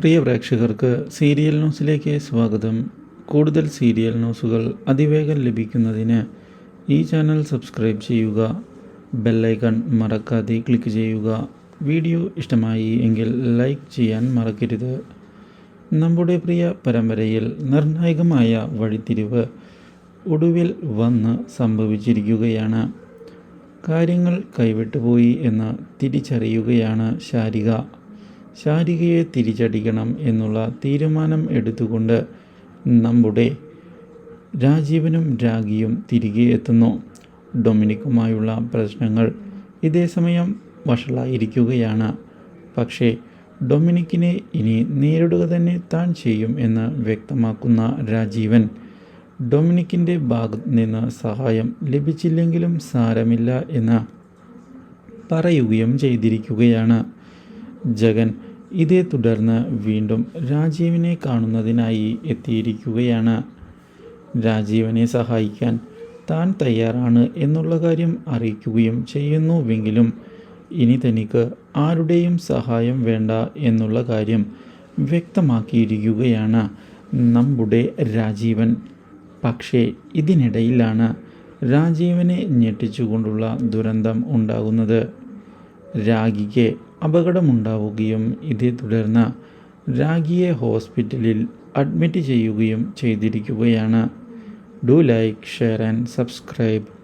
പ്രിയ പ്രേക്ഷകർക്ക് സീരിയൽ ന്യൂസിലേക്ക് സ്വാഗതം. കൂടുതൽ സീരിയൽ ന്യൂസുകൾ അതിവേഗം ലഭിക്കുന്നതിന് ഈ ചാനൽ സബ്സ്ക്രൈബ് ചെയ്യുക ബെല്ലൈക്കൺ മറക്കാതെ ക്ലിക്ക് ചെയ്യുക. വീഡിയോ ഇഷ്ടമായി എങ്കിൽ ലൈക്ക് ചെയ്യാൻ മറക്കരുത്. നമ്മുടെ പ്രിയ പരമ്പരയിൽ നിർണായകമായ വഴിത്തിരിവ് ഒടുവിൽ വന്ന് സംഭവിച്ചിരിക്കുകയാണ്. കാര്യങ്ങൾ കൈവിട്ടുപോയി എന്ന് തിരിച്ചറിയുകയാണ് ശാരിക. ശാരികയെ തിരിച്ചടിക്കണം എന്നുള്ള തീരുമാനം എടുത്തുകൊണ്ട് നമ്മുടെ രാജീവനും രാഗിയും തിരികെ എത്തുന്നു. ഡൊമിനിക്കുമായുള്ള പ്രശ്നങ്ങൾ ഇതേസമയം വഷളായിരിക്കുകയാണ്. പക്ഷേ ഡൊമിനിക്കിനെ ഇനി നേരിടുക തന്നെ താൻ ചെയ്യും എന്ന് വ്യക്തമാക്കുന്ന രാജീവൻ ഡൊമിനിക്കിന്റെ ഭാഗത്ത് നിന്ന് സഹായം ലഭിച്ചില്ലെങ്കിലും സാരമില്ല എന്ന് പറയുകയും ചെയ്തിരിക്കുകയാണ്. ജഗൻ ഇതേ തുടർന്ന് വീണ്ടും രാജീവിനെ കാണുന്നതിനായി എത്തിയിരിക്കുകയാണ്. രാജീവനെ സഹായിക്കാൻ താൻ തയ്യാറാണ് എന്നുള്ള കാര്യം അറിയിക്കുകയും ചെയ്യുന്നുവെങ്കിലും ഇനി തനിക്ക് ആരുടെയും സഹായം വേണ്ട എന്നുള്ള കാര്യം വ്യക്തമാക്കിയിരിക്കുകയാണ് നമ്മുടെ രാജീവൻ. പക്ഷേ ഇതിനിടയിലാണ് രാജീവനെ ഞെട്ടിച്ചുകൊണ്ടുള്ള ദുരന്തം ഉണ്ടാകുന്നത്. രാഗിക്ക് അപകടമുണ്ടാവുകയും ഇതേ തുടർന്ന് രാഗിയെ ഹോസ്പിറ്റലിൽ അഡ്മിറ്റ് ചെയ്യുകയും ചെയ്തിരിക്കുകയാണ്. Do like share and subscribe.